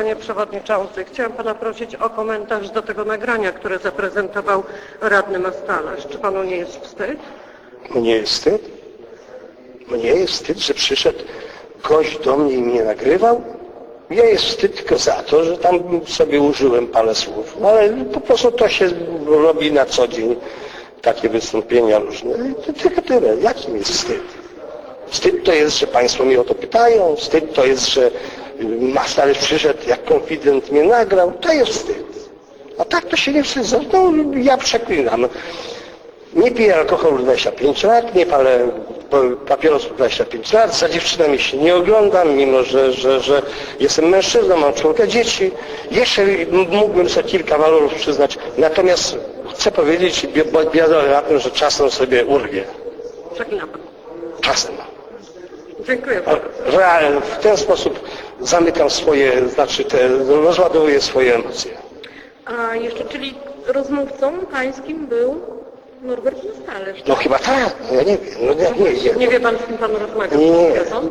Panie Przewodniczący, chciałam Pana prosić o komentarz do tego nagrania, które zaprezentował radny Mastalarz. Czy Panu nie jest wstyd? Mnie jest wstyd? Mnie jest wstyd, że przyszedł gość do mnie i mnie nagrywał? Ja jest wstyd tylko za to, że tam sobie użyłem parę słów. No, Ale po prostu to się robi na co dzień, takie wystąpienia różne. To tylko tyle. Jaki mi jest wstyd? Wstyd to jest, że Państwo mnie o to pytają. Wstyd to jest, że Mastalerz przyszedł, jak konfident mnie nagrał. To jest wstyd. A tak to się nie wstydzę. No, ja przeklinam. Nie piję alkoholu 25 lat, nie palę papierosów 25 lat, za dziewczynami się nie oglądam, mimo że, że, że jestem mężczyzną, mam czwórkę dzieci. Jeszcze mógłbym sobie kilka walorów przyznać, natomiast chcę powiedzieć, bo biorę na tym, że czasem sobie Pan. Czasem. Dziękuję bardzo. Realnie w ten sposób zamykam swoje, znaczy te, rozładowuję swoje emocje. A jeszcze, czyli rozmówcą pańskim był Norbert Mastalerz. No chyba tak, ja nie wiem. No, nie, nie, nie. Nie wie Pan, z kim Pan rozmawia? Nie. Pan?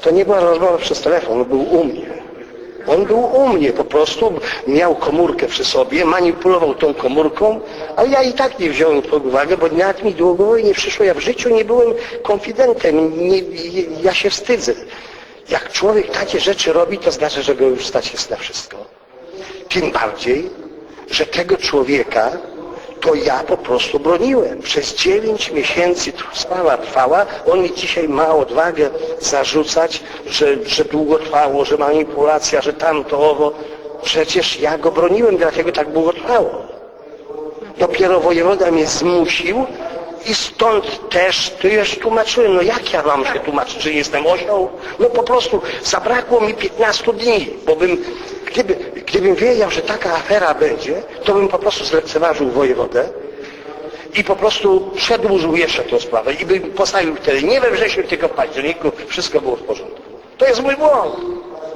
To nie była rozmowa przez telefon, on był u mnie. On był u mnie po prostu, miał komórkę przy sobie, manipulował tą komórką, ale ja i tak nie wziąłem pod uwagę, bo nawet mi do głowy nie przyszło. Ja w życiu nie byłem konfidentem, nie, ja się wstydzę. Jak człowiek takie rzeczy robi, to znaczy, że go już stać jest na wszystko. Tym bardziej, że tego człowieka to ja po prostu broniłem. Przez dziewięć miesięcy sprawa trwała. On mi dzisiaj ma odwagę zarzucać, że, że długo trwało, że manipulacja, że tamto, owo. Przecież ja go broniłem, dlatego tak długo trwało. Dopiero wojewoda mnie zmusił i stąd też to już tłumaczyłem. No jak ja mam się tłumaczyć, że jestem osioł? No po prostu zabrakło mi 15 dni, bo bym, gdyby, gdybym wiedział, że taka afera będzie, to bym po prostu zlekceważył wojewodę i po prostu przedłużył jeszcze tę sprawę i bym postawił wtedy nie we wrześniu, tylko w październiku, wszystko było w porządku. To jest mój błąd.